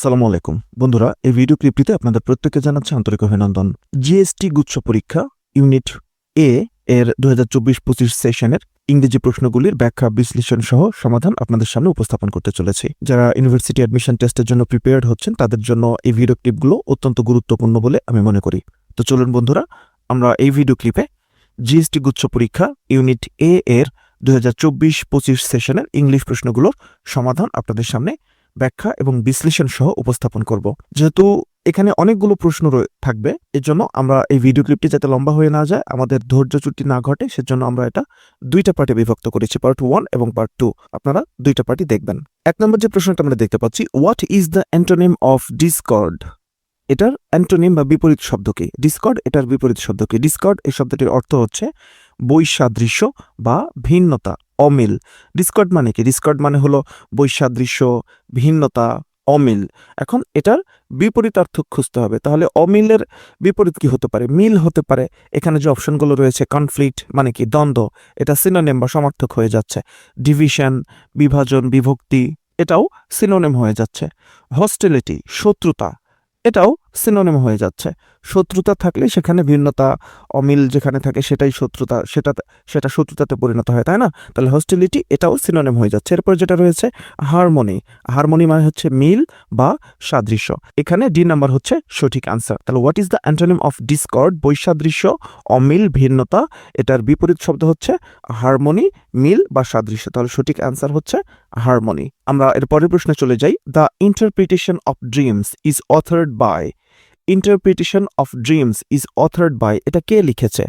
আসসালামু আলাইকুম। বন্ধুরা, এই ভিডিও ক্লিপটিতে আপনাদের প্রত্যেককে জানাচ্ছি আন্তরিক অভিনন্দন। জিএসটি গুচ্ছ পরীক্ষা, ইউনিট এ এর দু হাজার চব্বিশ পঁচিশ সেশনের ইংরেজি প্রশ্নগুলির ব্যাখ্যা, বিশ্লেষণ সহ সমাধান আপনাদের সামনে উপস্থাপন করতে চলেছি। যারা ইউনিভার্সিটি অ্যাডমিশন টেস্টের জন্য প্রিপেয়ার্ড হচ্ছেন, তাদের জন্য এই ভিডিও ক্লিপগুলো অত্যন্ত গুরুত্বপূর্ণ বলে আমি মনে করি। তো চলুন বন্ধুরা, আমরা এই ভিডিও ক্লিপে জিএসটি গুচ্ছ পরীক্ষা, ইউনিট এ এর দু হাজার চব্বিশ পঁচিশ সেশনের ইংলিশ প্রশ্নগুলোর সমাধান আপনাদের সামনে ব্যাখ্যা এবং বিশ্লেষণ সহ উপস্থাপন করব। যেহেতু এখানে অনেকগুলো প্রশ্ন থাকবে এর জন্য আমরা এই ভিডিও ক্লিপটি যাতে লম্বা হয়ে না যায়, আমাদের ধৈর্য চুটি না ঘটে, সেজন্য আমরা এটা দুইটা পার্টে বিভক্ত করেছি পার্ট ওয়ান এবং পার্ট টু আপনারা দুইটা পার্টি দেখবেন। এক নম্বর যে প্রশ্নটা আমরা দেখতে পাচ্ছি what is the antonym of discord এটার অ্যান্টোনিম বা বিপরীত শব্দ কি? ডিসকর্ড, এটার বিপরীত শব্দ কি? ডিসকর্ড, এই শব্দটির অর্থ হচ্ছে বৈসাদৃশ্য বা ভিন্নতা, অমিল। ডিসকর্ড মানে কি? ডিসকর্ড মানে হলো বৈসাদৃশ্য, ভিন্নতা, অমিল। এখন এটার বিপরীতার্থ খুঁজতে হবে। তাহলে অমিলের বিপরীত কি হতে পারে? মিল হতে পারে। এখানে যে অপশনগুলো রয়েছে কনফ্লিক্ট মানে কি? দ্বন্দ্ব। এটা সিনোনেম বা সমার্থক হয়ে যাচ্ছে। ডিভিশন বিভাজন, বিভক্তি, এটাও সিনোনেম হয়ে যাচ্ছে। হস্টেলিটি শত্রুতা, এটাও সিনোনেম হয়ে যাচ্ছে। শত্রুতা থাকলে সেখানে ভিন্নতা, অমিল যেখানে থাকে সেটাই শত্রুতা, সেটা সেটা শত্রুতাতে পরিণত হয়, তাই না? তাহলে হস্টিলিটি এটাও সিনোনেম হয়ে যাচ্ছে। এরপর যেটা রয়েছে হারমোনি হারমোনি মানে হচ্ছে মিল বা সাদৃশ্য। এখানে ডি নাম্বার হচ্ছে সঠিক আনসার তাহলে what is the antonym of discord বৈসাদৃশ্য, অমিল, ভিন্নতা, এটার বিপরীত শব্দ হচ্ছে হারমোনি মিল বা সাদৃশ্য। তাহলে সঠিক অ্যান্সার হচ্ছে হারমোনি আমরা এর পরের প্রশ্নে চলে যাই। The interpretation of dreams is authored by interpretation of dreams is authored by এটা কে লিখেছে?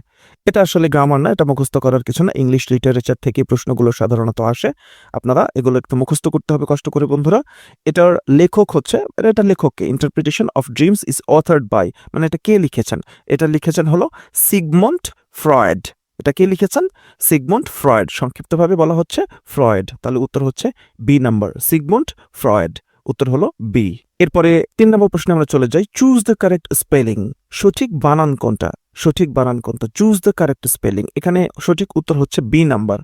এটা আসলে গ্রামার না, এটা মুখস্থ করার কিছু না। ইংলিশ লিটারেচার থেকে প্রশ্নগুলো সাধারণত আসে। আপনারা এগুলো একটু মুখস্থ করতে হবে, কষ্ট করে বন্ধুরা। এটার লেখক হচ্ছে মানে এটা লেখককে interpretation of dreams is authored by মানে এটা কে লিখেছেন? এটা লিখেছেন হলো সিগমন্ট ফ্রয়েড এটা কে লিখেছেন? সিগমন্ট ফ্রয়েড সংক্ষিপ্তভাবে বলা হচ্ছে ফ্রয়েড তাহলে উত্তর হচ্ছে বি নাম্বার সিগমন্ট ফ্রয়েড উত্তর হলো বি এরপরে তিন নম্বর প্রশ্নে আমরা চলে যাই। চুজ দ্য কারেক্ট স্পেলিং সঠিক বানান কোনটা? সঠিক বানান কোনটা? চুজ দ্য কারেক্ট স্পেলিং এখানে সঠিক উত্তর হচ্ছে বি নাম্বার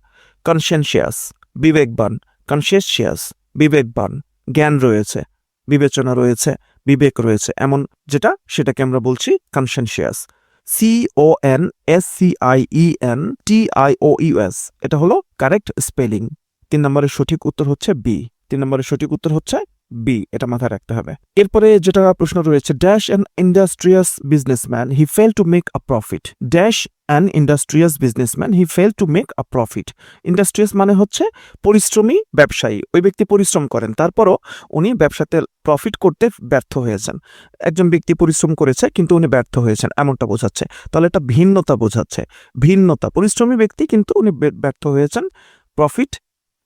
কনসেনশিয়াস বিবেকবান। কনসিয়াস বিবেকবান। জ্ঞান রয়েছে। বিবেচনা রয়েছে। বিবেক রয়েছে। এমন যেটা সেটাকে আমরা বলছি conscientious C O N S C I E N T I O U S এটা হলো কারেক্ট স্পেলিং তিন নম্বরের সঠিক উত্তর হচ্ছে বি তিন নম্বরের সঠিক উত্তর হচ্ছে বি এটা মাথায় রাখতে হবে। এরপরে যেটা প্রশ্ন রয়েছে dash an industrious businessman he fell to make a profit dash an industrious businessman he fell to make a profit industrious মানে হচ্ছে পরিশ্রমী ব্যবসায়ী। ওই ব্যক্তি পরিশ্রম করেন, তারপরও উনি ব্যবসাতে প্রফিট করতে ব্যর্থ হয়েছেন। একজন ব্যক্তি পরিশ্রম করেছে, কিন্তু উনি ব্যর্থ হয়েছেন, এমনটা বোঝাচ্ছে। তাহলে এটা ভিন্নতা বোঝাচ্ছে। ভিন্নতা, পরিশ্রমী ব্যক্তি কিন্তু উনি ব্যর্থ হয়েছেন প্রফিট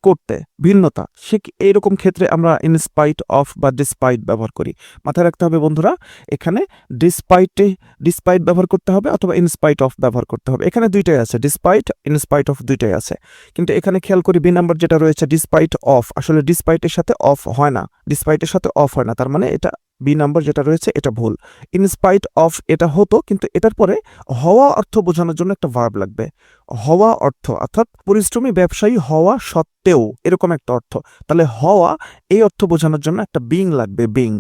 করতে, ভিন্নতা, সে এইরকম ক্ষেত্রে আমরা ইনস্পাইট অফ বা ডিসপাইট ব্যবহার করি? মাথায় রাখতে হবে বন্ধুরা, এখানে ডিসপাইটে ডিসপাইট ব্যবহার করতে হবে অথবা ইনস্পাইট অফ ব্যবহার করতে হবে। এখানে দুইটাই আছে ডিসপাইট ইনস্পাইট অফ দুইটাই আছে। কিন্তু এখানে খেয়াল করি বি নাম্বার যেটা রয়েছে ডিসপাইট অফ আসলে ডিসপাইটের সাথে অফ হয় না। ডিসপাইটের সাথে অফ হয় না, তার মানে এটা বি নাম্বার যেটা রয়েছে, এটা ভুল। ইনস্পাইট অফ এটা হতো, কিন্তু এটার পরে হওয়া অর্থ বোঝানোর জন্য একটা ভার্ব লাগবে। হওয়া অর্থ, অর্থাৎ পরিশ্রমী ব্যবসায়ী হওয়া সত্ত্বেও এরকম একটা অর্থ। তাহলে হওয়া এই অর্থ বোঝানোর জন্য একটা বিং লাগবে বিং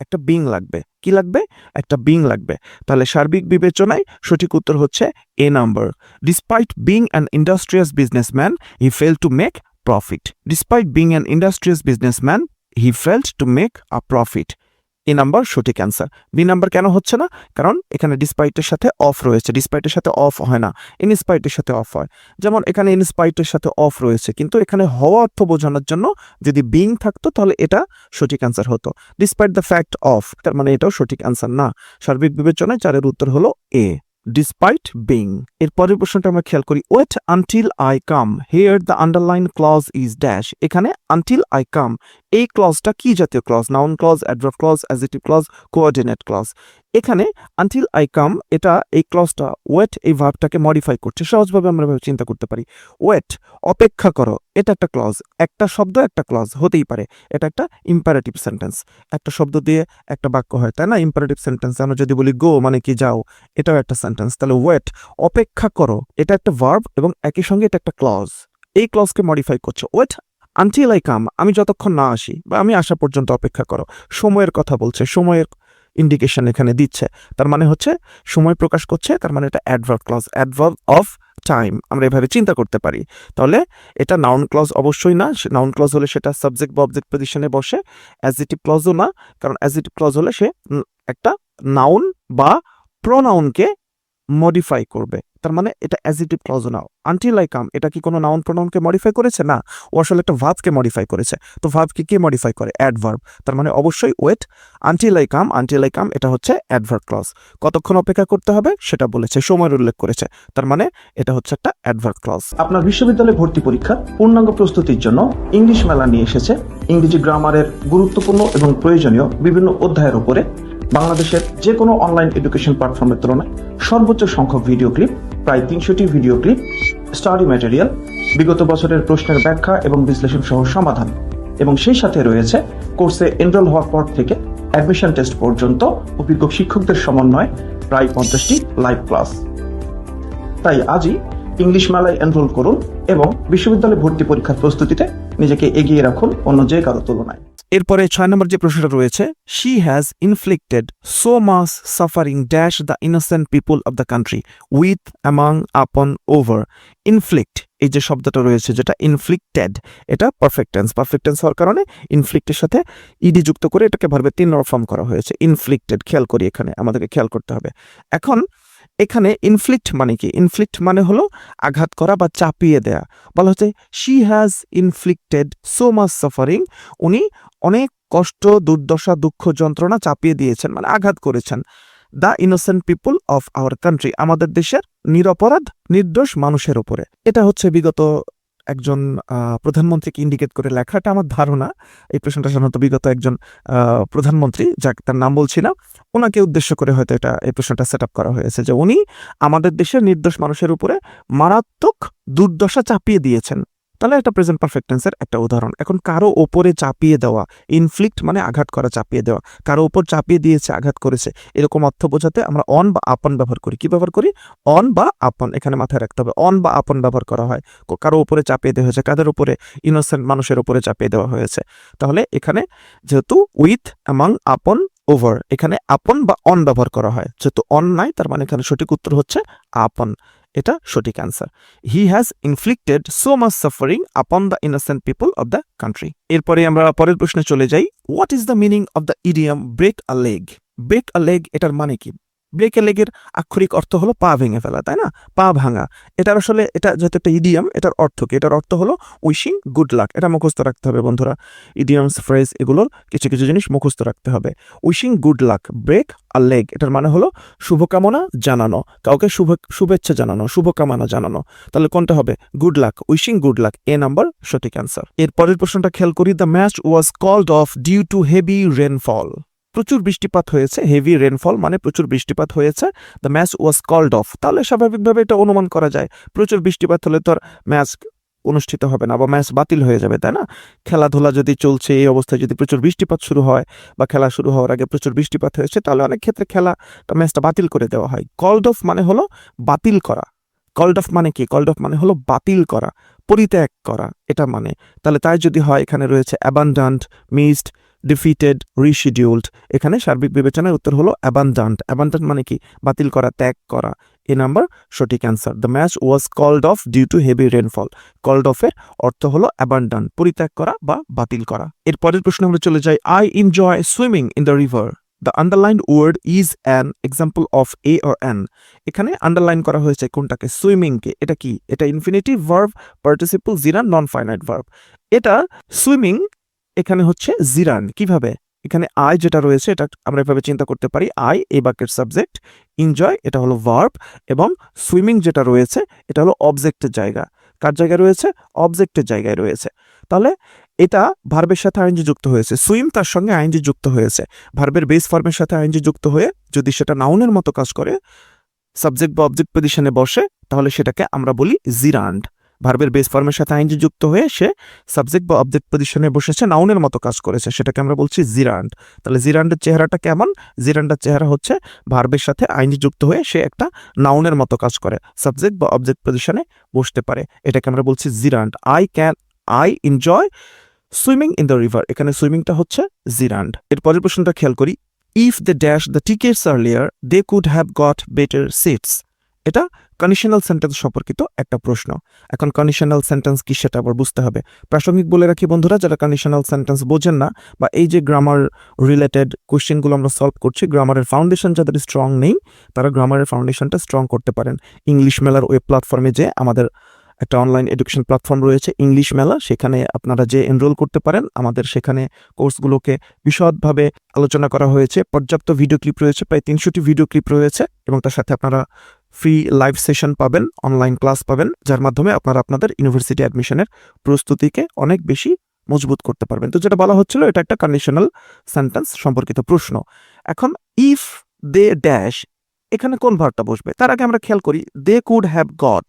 একটা বিং লাগবে। কি লাগবে? একটা বিং লাগবে। তাহলে সার্বিক বিবেচনায় সঠিক উত্তর হচ্ছে A number despite being an industrious businessman he fell to make profit despite being an industrious businessman he felt to make a profit A number সঠিক অ্যান্সার। বি নাম্বার কেন হচ্ছে না? কারণ এখানে ডিসপাইটের সাথে অফ রয়েছে। ডিসপাইটের সাথে অফ হয় না। ইনস্পাইটের সাথে অফ হয়। যেমন এখানে ইনস্পাইটের সাথে অফ রয়েছে। কিন্তু এখানে হওয়া অর্থ বোঝানোর জন্য যদি বিং থাকতো তাহলে এটা সঠিক অ্যান্সার হতো। ডিসপাইট দ্য ফ্যাক্ট অফ তার মানে এটাও সঠিক অ্যান্সার না। সার্বিক বিবেচনায় চারের উত্তর হলো এ ডিসপাইট বিং এর পরের প্রশ্নটা আমরা খেয়াল করি। Wait until I come here the underline clause is dash এখানে আনটিল আই কাম এই ক্লজটা কি জাতীয় clause noun clause adverb clause adjective clause coordinate clause এখানে আনটিল আই কাম এটা এই ক্লজটা ওয়েট এই ভার্বটাকে মডিফাই করছে। সহজভাবে আমরা চিন্তা করতে পারি। ওয়েট অপেক্ষা করো, এটা একটা ক্লজ একটা শব্দ, একটা ক্লজ হতেই পারে। এটা একটা ইম্পারেটিভ সেন্টেন্স একটা শব্দ দিয়ে একটা বাক্য হয়, তাই না? ইম্পারেটিভ সেন্টেন্স আমরা যদি বলি গো মানে কি যাও, এটাও একটা সেন্টেন্স তাহলে ওয়েট অপেক্ষা করো, এটা একটা ভার্ব এবং একই সঙ্গে এটা একটা ক্লজ এই ক্লজকে মডিফাই করছে। ওয়েট আনটিল আই কাম আমি যতক্ষণ না আসি, বা আমি আসা পর্যন্ত অপেক্ষা করো, সময়ের কথা বলছে, সময়ের ইন্ডিকেশন এখানে দিচ্ছে, তার মানে হচ্ছে সময় প্রকাশ করছে, তার মানে এটা adverb clause adverb of time আমরা এভাবে চিন্তা করতে পারি। তাহলে এটা নাউন ক্লজ অবশ্যই না নাউন ক্লজ হলে সেটা সাবজেক্ট বা অবজেক্ট পজিশনে বসে অ্যাজিটিভ ক্লজও না, কারণ অ্যাজিটিভ ক্লজ হলে সে একটা নাউন বা প্রোনাউনকে মডিফাই করবে। তার মানে এটা অ্যাজিটিভ ক্লজও নাও। আনটিল আই কাম এটা কি কোনো নাউন প্রোনাউনকে মডিফাই করেছে? না, ও আসলে একটা ভার্বকে মডিফাই করেছে। তো ভার্বকে কে মডিফাই করে? অ্যাডভার্ব তার মানে অবশ্যই wait until I come until I come এটা হচ্ছে অ্যাডভার্ব ক্লজ কতক্ষণ অপেক্ষা করতে হবে? সেটা বলেছে, সময়ের উল্লেখ করেছে। তার মানে এটা হচ্ছে একটা অ্যাডভার্ব ক্লজ আপনার বিশ্ববিদ্যালয়ে ভর্তি পরীক্ষার পূর্ণাঙ্গ প্রস্তুতির জন্য ইংলিশ মেলা নিয়ে এসেছে। ইংরেজি গ্রামারের গুরুত্বপূর্ণ এবং প্রয়োজনীয় বিভিন্ন অধ্যায়ের উপরে বাংলাদেশের যে কোনো অনলাইন এডুকেশন প্ল্যাটফর্মের তুলনায় সর্বোচ্চ সংখ্যক ভিডিও ক্লিপ প্রায় তিনশোটি ভিডিও ক্লিপ স্টাডি ম্যাটেরিয়াল বিগত বছরের প্রশ্নের ব্যাখ্যা এবং বিশ্লেষণ সহ সমাধান। এবং সেই সাথে রয়েছে কোর্সে এনরোল হওয়ার পর থেকে অ্যাডমিশন টেস্ট পর্যন্ত অভিজ্ঞ শিক্ষকদের সমন্বয়ে প্রায় পঞ্চাশটি লাইভ ক্লাস তাই আজই ইংলিশ মেলায় এনরোল করুন এবং বিশ্ববিদ্যালয়ে ভর্তি পরীক্ষার প্রস্তুতিতে নিজেকে এগিয়ে রাখুন অন্য যে কারও তুলনায়। এরপরে ছয় নম্বর যে প্রশ্নটা রয়েছে she has inflicted so much suffering dash the innocent people of the country with among upon over inflict এই যে শব্দটা রয়েছে যেটা ইনফ্লিক্টেড এটা পারফেক্ট টেন্স পারফেক্ট টেন্স হওয়ার কারণে ইনফ্লিক্টের সাথে ইডি যুক্ত করে এটাকে ভার্বে তিন ফর্ম করা হয়েছে। ইনফ্লিক্টেড খেয়াল করি এখানে, আমাদেরকে খেয়াল করতে হবে। এখন এখানে ইনফ্লিক্ট মানে কি? ইনফ্লিক্ট মানে হলো আঘাত করা বা চাপিয়ে দেয়া। বলা হচ্ছে she has inflicted so much suffering উনি অনেক কষ্ট, দুর্দশা, দুঃখ যন্ত্রণা চাপিয়ে দিয়েছেন মানে আঘাত করেছেন। The innocent people of our country আমাদের দেশের নিরপরাধ, নির্দোষ মানুষের উপরে। এটা হচ্ছে বিগত একজন প্রধানমন্ত্রীকে ইন্ডিকেট করে লেখাটা আমার ধারণা। এই প্রশ্নটা সাধারণত বিগত একজন প্রধানমন্ত্রী, যাক তার নাম বলছি না, ওনাকে উদ্দেশ্য করে হয়তো এটা, এই প্রশ্নটা সেট করা হয়েছে যে উনি আমাদের দেশের নির্দোষ মানুষের উপরে মারাত্মক দুর্দশা চাপিয়ে দিয়েছেন। তাহলে এটা প্রেজেন্ট পারফেক্ট টেন্সের একটা উদাহরণ। এখন কারও ওপরে চাপিয়ে দেওয়া ইনফ্লিক্ট মানে আঘাত করা, চাপিয়ে দেওয়া। কারও ওপর চাপিয়ে দিয়েছে, আঘাত করেছে, এরকম অর্থ বোঝাতে আমরা অন বা আপন ব্যবহার করি। কি ব্যবহার করি? অন বা আপন এখানে মাথায় রাখতে হবে। অন বা আপন ব্যবহার করা হয়। কারও উপরে চাপিয়ে দেওয়া হয়েছে, কাদের উপরে ইনোসেন্ট মানুষের উপরে চাপিয়ে দেওয়া হয়েছে। তাহলে এখানে যেহেতু উইথ অ্যামাং আপন ওভার এখানে আপন বা অন ব্যবহার করা হয়। যেহেতু অন নাই, তার মানে এখানে সঠিক উত্তর হচ্ছে আপন এটা সঠিক answer he has inflicted so much suffering upon the innocent people of the country এরপরে আমরা পরের প্রশ্নে চলে যাই। What is the meaning of the idiom break a leg break a leg এটার মানে কি? ব্রেক লেগের আক্ষরিক অর্থ হলো পা ভেঙে ফেলা, তাই না? পা ভাঙা। এটার আসলে, এটা যেহেতু একটা ইডিয়াম এটার অর্থ কি? এটার অর্থ হলো উইশিং গুড লাক এটা মুখস্থ রাখতে হবে বন্ধুরা। ইডিয়ামস ফ্রেজ এগুলোর কিছু কিছু জিনিস মুখস্থ রাখতে হবে। Wishing good luck break a leg এটার মানে হলো শুভকামনা জানানো। কাউকে শুভ, শুভেচ্ছা জানানো, শুভকামনা জানানো। তাহলে কোনটা হবে? Good luck wishing good luck A number সঠিক অ্যান্সার এর পরের প্রশ্নটা খেয়াল করি। The match was called off due to heavy rainfall প্রচুর বৃষ্টিপাত হয়েছে হেভি রেনফল মানে প্রচুর বৃষ্টিপাত হয়েছে the match was called off তাহলে স্বাভাবিকভাবে এটা অনুমান করা যায়, প্রচুর বৃষ্টিপাত হলে তো আর ম্যাচ অনুষ্ঠিত হবে না বা ম্যাচ বাতিল হয়ে যাবে, তাই না? খেলাধুলা যদি চলছে, এই অবস্থায় যদি প্রচুর বৃষ্টিপাত শুরু হয় বা খেলা শুরু হওয়ার আগে প্রচুর বৃষ্টিপাত হয়েছে, তাহলে অনেক ক্ষেত্রে খেলা বা ম্যাচটা বাতিল করে দেওয়া হয়। কল্ড অফ মানে হলো বাতিল করা। কল্ড অফ মানে কি? কল্ড অফ মানে হলো বাতিল করা, পরিত্যাগ করা, এটা মানে। তাহলে তাই যদি হয়, এখানে রয়েছে অ্যাবান্ডান্ট মিসড ডিফিটেড রিশিডিউলড এখানে সার্বিক বিবেচনায় উত্তর হলো অ্যাবান্ডান্ট অ্যাবান্ডান্ট মানে কি? বাতিল করা, ত্যাগ করা। এ নাম্বার সঠিক answer the match was called off due to heavy rainfall called অফের অর্থ হলো অ্যাবান্ডান পরিত্যাগ করা বা বাতিল করা। এর পরের প্রশ্ন আমরা চলে যাই। I enjoy swimming in the river the underline word is an example of a or an এখানে আন্ডারলাইন করা হয়েছে কোনটাকে? সুইমিংকে এটা কি? এটা infinitive verb participle gerund non finite verb এটা সুইমিং এখানে হচ্ছে জিরান। কীভাবে? এখানে আই যেটা রয়েছে, এটা আমরা এভাবে চিন্তা করতে পারি। আই এই বাক্যের সাবজেক্ট এনজয় এটা হলো ভার্ব এবং সুইমিং যেটা রয়েছে, এটা হলো অবজেক্টের জায়গা। কার জায়গায় রয়েছে? অবজেক্টের জায়গায় রয়েছে। তাহলে এটা ভার্বের সাথে আইনজি যুক্ত হয়েছে। সুইম তার সঙ্গে আইনজি যুক্ত হয়েছে। ভার্বের বেস ফর্মের সাথে আইনজি যুক্ত হয়ে যদি সেটা নাউনের মতো কাজ করে সাবজেক্ট বা অবজেক্ট পজিশনে বসে, তাহলে সেটাকে আমরা বলি জিরান্ড ভার্বের বেস ফর্মের সাথে আইনজি যুক্ত হয়ে সে সাবজেক্ট বা অবজেক্ট পজিশনে বসেছে নাউনের মতো কাজ করেছে। সেটাকে আমরা বলছি জিরান্ড তাহলে জিরান্ডের চেহারাটা কেমন? জিরান্ডের চেহারা হচ্ছে ভার্বের সাথে আইনজি যুক্ত হয়ে সে একটা নাউনের মতো কাজ করে সাবজেক্ট বা অবজেক্ট পজিশনে বসতে পারে। এটাকে আমরা বলছি gerund I can I enjoy swimming in the river এখানে সুইমিংটা হচ্ছে জিরান্ড এর পরের প্রশ্নটা খেয়াল করি। If the dash the tickets earlier they could have got better seats এটা কন্ডিশনাল সেন্টেন্স সম্পর্কিত একটা প্রশ্ন। এখন কন্ডিশনাল সেন্টেন্স কি সেটা আবার বুঝতে হবে। প্রাসঙ্গিক বলে রাখি বন্ধুরা, যারা কন্ডিশনাল সেন্টেন্স বোঝেন না বা এই যে গ্রামার রিলেটেড কোশ্চেনগুলো আমরা সলভ করছি গ্রামারের ফাউন্ডেশন যাদের স্ট্রং নেই, তারা গ্রামারের ফাউন্ডেশনটা স্ট্রং করতে পারেন। ইংলিশ মেলার ওয়েব প্ল্যাটফর্মে যে আমাদের একটা অনলাইন এডুকেশন প্ল্যাটফর্ম রয়েছে ইংলিশ মেলা সেখানে আপনারা যে এনরোল করতে পারেন, আমাদের সেখানে কোর্সগুলোকে বিশদভাবে আলোচনা করা হয়েছে। পর্যাপ্ত ভিডিও ক্লিপ রয়েছে, প্রায় তিনশোটি ভিডিও ক্লিপ রয়েছে এবং তার সাথে আপনারা ফ্রি লাইভ সেশন পাবেন অনলাইন ক্লাস পাবেন, যার মাধ্যমে আপনারা আপনাদের ইউনিভার্সিটি অ্যাডমিশনের প্রস্তুতিকে অনেক বেশি মজবুত করতে পারবেন। তো যেটা বলা হচ্ছিল, এটা একটা কন্ডিশনাল সেন্টেন্স সম্পর্কিত প্রশ্ন। এখন ইফ দে ড্যাশ এখানে কোন ভার্বটা বসবে? তার আগে আমরা খেয়াল করি they could have got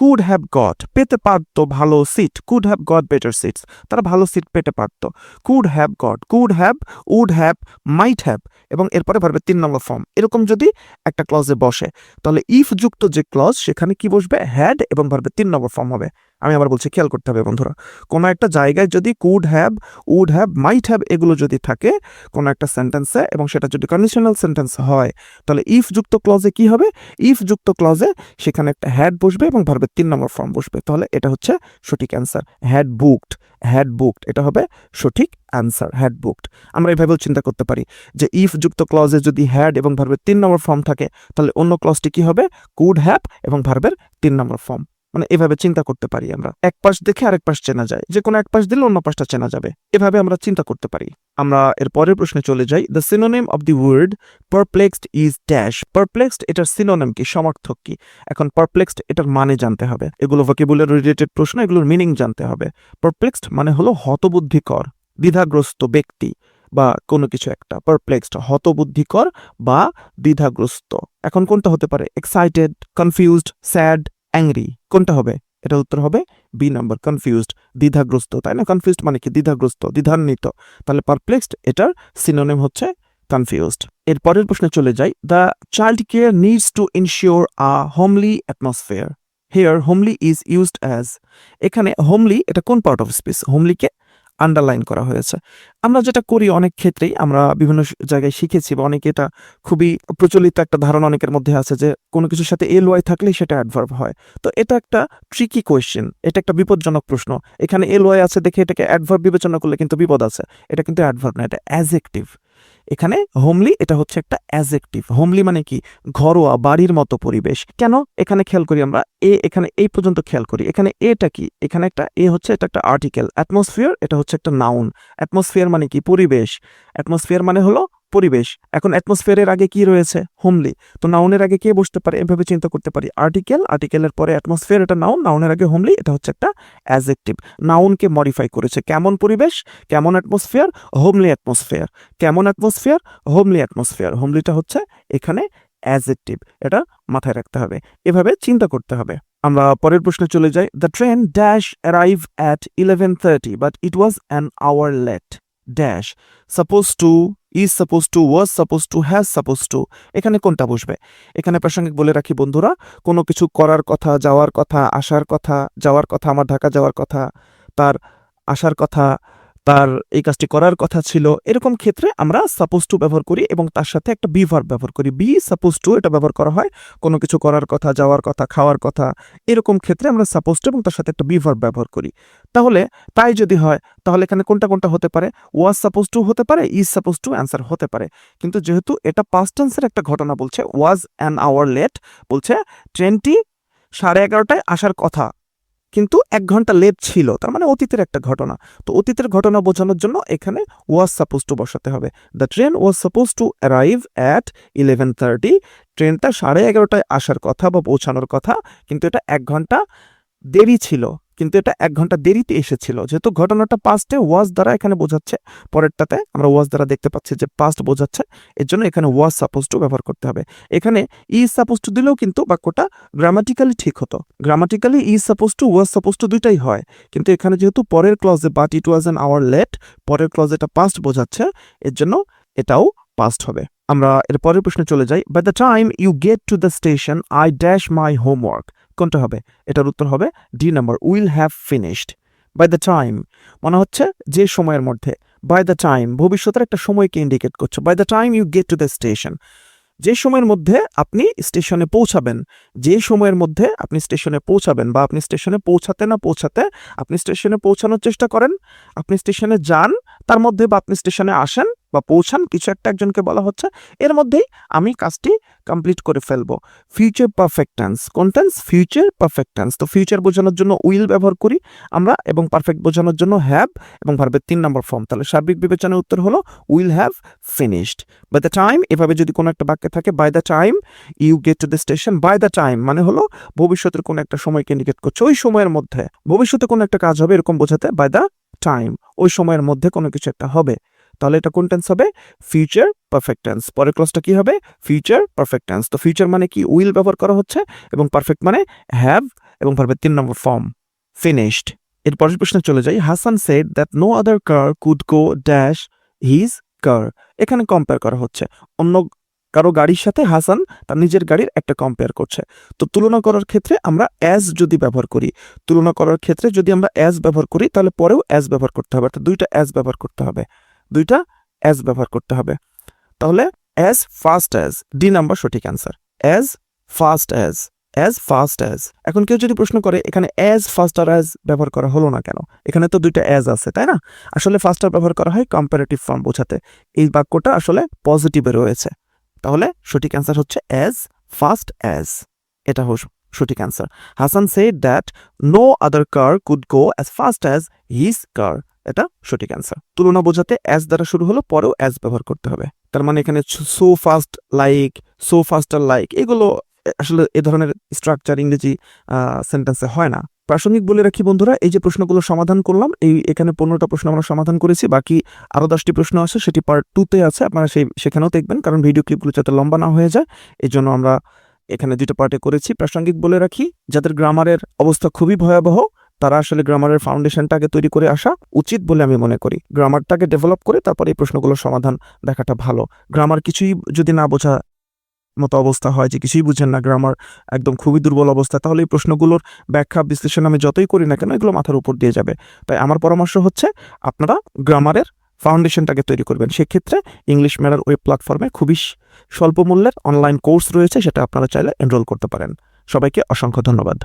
could have got পেতে পারতো ভালো seat could have got better seats তারা ভালো সিট পেতে পারতো। Could have got could have would have might have এবং এরপরে ভার্বের তিন নম্বর ফর্ম এরকম যদি একটা ক্লজে বসে, তাহলে ইফ যুক্ত যে ক্লজ সেখানে কি বসবে? হ্যাড এবং ভার্বের তিন নম্বর ফর্ম হবে। আমি আবার বলছি, খেয়াল করতে হবে বন্ধুরা। কোনো একটা জায়গায় যদি could have would have might have এগুলো যদি থাকে, কোনো একটা সেন্টেন্সে এবং সেটা যদি কন্ডিশনাল সেন্টেন্স হয়, তাহলে ইফ যুক্ত ক্লজে কি হবে? ইফ যুক্ত ক্লজে সেখানে একটা হ্যাড বসবে এবং ভার্বের তিন নম্বর ফর্ম বসবে। তাহলে এটা হচ্ছে সঠিক answer had booked had booked এটা হবে সঠিক অ্যান্সার হ্যাড বুকড আমরা এভাবেও চিন্তা করতে পারি যে ইফ যুক্ত ক্লজে যদি হ্যাড এবং ভার্বের তিন নম্বর ফর্ম থাকে, তাহলে অন্য ক্লজটি কি হবে? কুড হ্যাভ এবং ভার্বের তিন নম্বর ফর্ম মানে এভাবে চিন্তা করতে পারি আমরা। এক পাশ দেখে আরেক পাশ চেনা যায়। যে কোনো এক পাশ দিলে অন্য পাশটা চেনা যাবে। এভাবে আমরা চিন্তা করতে পারি। আমরা এর পরের প্রশ্নে চলে যাই। The synonym of the word perplexed is dash perplexed এটার সিনোনেম কি? সমর্থক কি? এখন পারপ্লেক্সড এটার মানে জানতে হবে। এগুলো ভোকেবুলার রিলেটেড প্রশ্ন, এগুলোর মিনিং জানতে হবে। পারপ্লেক্সড মানে হলো হতবুদ্ধিকর, দ্বিধাগ্রস্ত ব্যক্তি বা কোনো কিছু একটা। পারপ্লেক্সড হতবুদ্ধিকর বা দ্বিধাগ্রস্ত। এখন কোনটা হতে পারে? এক্সাইটেড কনফিউজড স্যাড অ্যাংরি কোনটা হবে? এটা উত্তর হবে বি নাম্বার কনফিউজড দ্বিধাগ্রস্ত। তাই না? কনফিউজড মানে কি? দ্বিধাগ্রস্ত, দ্বিধান্বিত। তাহলে পারপ্লেক্সড এটার সিনোনিম হচ্ছে কনফিউজড এর পরের প্রশ্নে চলে যাই। The child care needs to ensure a homely atmosphere here homely is used as এখানে হোমলি এটা কোন পার্ট অফ স্পিচ হোমলিকে আন্ডারলাইন করা হয়েছে। আমরা যেটা করি অনেক ক্ষেত্রেই, আমরা বিভিন্ন জায়গায় শিখেছি বা অনেকে এটা খুবই প্রচলিত একটা ধারণা অনেকের মধ্যে আছে যে, কোনো কিছুর সাথে এল ওয়াই থাকলেই সেটা অ্যাডভার্ব হয়। তো এটা একটা ট্রিকি কোয়েশ্চেন এটা একটা বিপজ্জনক প্রশ্ন। এখানে এল ওয়াই আছে দেখে এটাকে অ্যাডভার্ব বিবেচনা করলে কিন্তু বিপদ আছে। এটা কিন্তু অ্যাডভার্ব না, এটা অ্যাজেক্টিভ এখানে হোমলি এটা হচ্ছে একটা অ্যাজেকটিভ হোমলি মানে কি? ঘরোয়া, বাড়ির মতো পরিবেশ। কেন? এখানে খেয়াল করি আমরা, এ এখানে, এই পর্যন্ত খেয়াল করি। এখানে এটা কি? এখানে একটা, এ হচ্ছে এটা একটা আর্টিকেল অ্যাটমসফিয়ার এটা হচ্ছে একটা নাউন অ্যাটমসফিয়ার মানে কি? পরিবেশ। অ্যাটমসফিয়ার মানে হলো পরিবেশ। এখন অ্যাটমসফিয়ারের আগে কি রয়েছে? হোমলি। তো নাউনের আগে কে বসতে পারে? এভাবে চিন্তা করতে পারি। আর্টিকেল আর্টিকেলের পরে অ্যাটমসফিয়ার এটা নাউন নাউনের আগে হোমলি, এটা হচ্ছে একটা অ্যাজেক্টিভ নাউনকে মডিফাই করেছে। কেমন পরিবেশ? কেমন অ্যাটমসফিয়ার হোমলি অ্যাটমসফিয়ার কেমন অ্যাটমসফিয়ার হোমলি অ্যাটমসফিয়ার হোমলিটা হচ্ছে এখানে অ্যাজেক্টিভ এটা মাথায় রাখতে হবে। এভাবে চিন্তা করতে হবে। আমরা পরের প্রশ্নে চলে যাই। The train dash arrive at eleven thirty but it was an hour late dash supposed to is supposed to was supposed to has supposed to এখানে কোনটা বসবে? এখানে প্রাসঙ্গিক বলে রাখি, বন্ধুরা, কোনো কিছু করার কথা, যাওয়ার কথা, আসার কথা, যাওয়ার কথা, আমার ঢাকা যাওয়ার কথা, তার আসার কথা তার এই কাজটি করার কথা ছিল। এরকম ক্ষেত্রে আমরা সাপোজ টু ব্যবহার করি এবং তার সাথে একটা বি ভার্ব ব্যবহার করি। বি সাপোজ টু এটা ব্যবহার করা হয়। কোনো কিছু করার কথা, যাওয়ার কথা, খাওয়ার কথা, এরকম ক্ষেত্রে আমরা সাপোজ টু এবং তার সাথে একটা বি ভার্ব ব্যবহার করি। তাহলে তাই যদি হয়, তাহলে এখানে কোনটা কোনটা হতে পারে? ওয়াজ সাপোজ টু হতে পারে ইজ সাপোজ টু অ্যান্সার হতে পারে। কিন্তু যেহেতু এটা পাস্ট টেন্সের একটা ঘটনা বলছে ওয়াজ অ্যান আওয়ার লেট বলছে ট্রেনটি সাড়ে এগারোটায় আসার কথা। কিন্তু এক ঘণ্টা লেট ছিল। তার মানে অতীতের একটা ঘটনা। তো অতীতের ঘটনা বোঝানোর জন্য এখানে ওয়াজ সাপোজ টু বসাতে হবে। The train was supposed to arrive at eleven thirty ট্রেনটা সাড়ে এগারোটায় আসার কথা বা পৌঁছানোর কথা, কিন্তু এটা এক ঘণ্টা দেরি ছিল। কিন্তু এটা এক ঘণ্টা দেরিতে এসেছিল। যেহেতু ঘটনাটা পাস্টে ওয়াজ দ্বারা এখানে বোঝাচ্ছে, পরেরটাতে আমরা ওয়াজ দ্বারা দেখতে পাচ্ছি যে পাস্ট বোঝাচ্ছে, এর জন্য এখানে ওয়াজ সাপোজ টু ব্যবহার করতে হবে। এখানে ই সাপোজ টু দিলেও কিন্তু বাক্যটা গ্রামাটিক্যালি ঠিক হতো। Grammatically E supposed to was supposed to দুইটাই হয়। কিন্তু এখানে যেহেতু পরের ক্লজে but it was an hour late পরের ক্লজে এটা পাস্ট বোঝাচ্ছে, এর জন্য এটাও পাস্ট হবে। আমরা এর পরের প্রশ্নে চলে যাই। By the time you get to the station I dash my homework কোনটা হবে? এটার উত্তর হবে D number will have finished by the time মনে হচ্ছে যে সময়ের মধ্যে বাই দ্য টাইম ভবিষ্যতের একটা সময়কে ইন্ডিকেট করছে। By the time you get to the station যে সময়ের মধ্যে আপনি স্টেশনে পৌঁছাবেন, যে সময়ের মধ্যে আপনি স্টেশনে পৌঁছাবেন বা আপনি স্টেশনে পৌঁছাতে না পৌঁছাতে আপনি স্টেশনে পৌঁছানোর চেষ্টা করেন, আপনি স্টেশনে যান, তার মধ্যে বা আপনি স্টেশনে আসেন বা পৌঁছান, কিছু একটা একজনকে বলা হচ্ছে, এর মধ্যেই আমি কাজটি কমপ্লিট করে ফেলব। ফিউচার পারফেক্ট টেন্স কোন টেন্স ফিউচার পারফেক্ট টেন্স তো ফিউচার বোঝানোর জন্য উইল ব্যবহার করি আমরা এবং পারফেক্ট বোঝানোর জন্য হ্যাভ এবং ভার্বের তিন নম্বর ফর্ম তাহলে সার্বিক বিবেচনার উত্তর হলো will have finished by the time এভাবে যদি কোনো একটা বাক্যে থাকে by the time you get to the station by the time মানে হলো ভবিষ্যতের কোনো একটা সময়কে ইন্ডিকেট করছে। ওই সময়ের মধ্যে, ভবিষ্যতে কোনো একটা কাজ হবে এরকম বোঝাতে বাই দ্য টাইম ওই সময়ের মধ্যে কোনো কিছু একটা হবে। তাহলে এটা কোন টেন্স হবে? ফিউচার পারফেক্ট টেন্স পরের ক্লাসটা কি হবে? ফিউচার পারফেক্ট টেন্স তো ফিউচার মানে কি? উইল ব্যবহার করা হচ্ছে এবং পারফেক্ট মানে হ্যাভ এবং ভার্বের তিন নম্বর ফর্ম ফিনিশড এর পরের প্রশ্নে চলে যাই। Hasan said that no other car could go dash his car এখানে কম্পেয়ার করা হচ্ছে। অন্য কারও গাড়ির সাথে হাসান তার নিজের গাড়ির একটা কম্পেয়ার করছে। তো তুলনা করার ক্ষেত্রে আমরা অ্যাজ যদি ব্যবহার করি, তুলনা করার ক্ষেত্রে যদি আমরা অ্যাজ ব্যবহার করি, তাহলে পরেও অ্যাজ ব্যবহার করতে হবে। অর্থাৎ দুইটা অ্যাজ ব্যবহার করতে হবে। দুইটা অ্যাজ ব্যবহার করতে হবে। তাহলে as fast as D number সঠিক answer as fast as as fast as এখন কেউ যদি প্রশ্ন করে, এখানে অ্যাজ ফাস্ট আর অ্যাজ ব্যবহার করা হলো না কেন? এখানে তো দুইটা অ্যাজ আছে, তাই না? আসলে ফাস্টার ব্যবহার করা হয় কম্পারেটিভ ফর্ম বোঝাতে। এই বাক্যটা আসলে পজিটিভে রয়েছে। তাহলে সঠিক অ্যান্সার হচ্ছে অ্যাজ ফাস্ট অ্যাজ এটা হল সঠিক answer Hasan said that no other car could go as fast as his car এটা সঠিক অ্যান্সার তুলনা বোঝাতে অ্যাজ দ্বারা শুরু হলো, পরেও অ্যাজ ব্যবহার করতে হবে। তার মানে এখানে so fast like so faster like এগুলো আসলে এ ধরনের স্ট্রাকচার ইংরেজি সেন্টেন্সে হয় না। প্রাসঙ্গিক বলে রাখি বন্ধুরা, এই যে প্রশ্নগুলো সমাধান করলাম, এই এখানে পনেরোটা প্রশ্ন আমরা সমাধান করেছি, বাকি আরও দশটি প্রশ্ন আছে, সেটি পার্ট টুতে আছে, আপনারা সেই, সেখানেও দেখবেন, কারণ ভিডিও ক্লিপগুলো যাতে লম্বা না হয়ে যায় এই জন্য আমরা এখানে দুটো পার্টে করেছি। প্রাসঙ্গিক বলে রাখি, যাদের গ্রামারের অবস্থা খুবই ভয়াবহ তারা আসলে গ্রামারের ফাউন্ডেশনটাকে তৈরি করে আসা উচিত বলে আমি মনে করি। গ্রামারটাকে ডেভেলপ করে তারপর এই প্রশ্নগুলোর সমাধান দেখাটা ভালো। গ্রামার কিছুই যদি না বোঝা মতো অবস্থা হয় যে কিছুই বুঝেন না, গ্রামার একদম খুবই দুর্বল অবস্থা, তাহলে এই প্রশ্নগুলোর ব্যাখ্যা, বিশ্লেষণ আমি যতই করি না কেন এগুলো মাথার উপর দিয়ে যাবে। তাই আমার পরামর্শ হচ্ছে আপনারা গ্রামারের ফাউন্ডেশনটাকে তৈরি করবেন। সেক্ষেত্রে ইংলিশ মেলার ওয়েব প্ল্যাটফর্মে খুবই স্বল্প মূল্যের অনলাইন কোর্স রয়েছে, সেটা আপনারা চাইলে এনরোল করতে পারেন। সবাইকে অসংখ্য ধন্যবাদ।